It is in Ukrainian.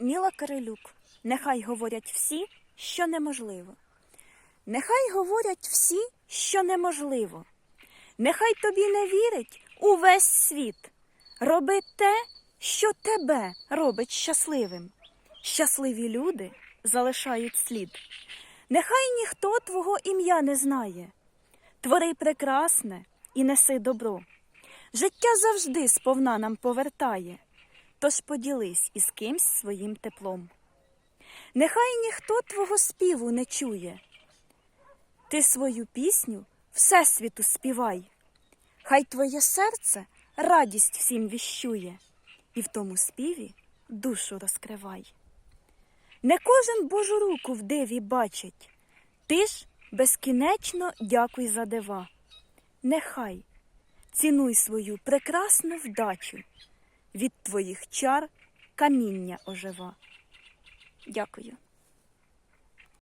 Міла Кирилюк. Нехай говорять всі, що неможливо. Нехай говорять всі, що неможливо. Нехай тобі не вірить увесь світ. Роби те, що тебе робить щасливим. Щасливі люди залишають слід. Нехай ніхто твого ім'я не знає. Твори прекрасне і неси добро. Життя завжди сповна нам повертає, тож поділись із кимсь своїм теплом. Нехай ніхто твого співу не чує. Ти свою пісню Всесвіту співай. Хай твоє серце радість всім віщує, і в тому співі душу розкривай. Не кожен Божу руку в диві бачить, ти ж безкінечно дякуй за дива. Нехай цінуй свою прекрасну вдачу, від твоїх чар каміння ожива. Дякую.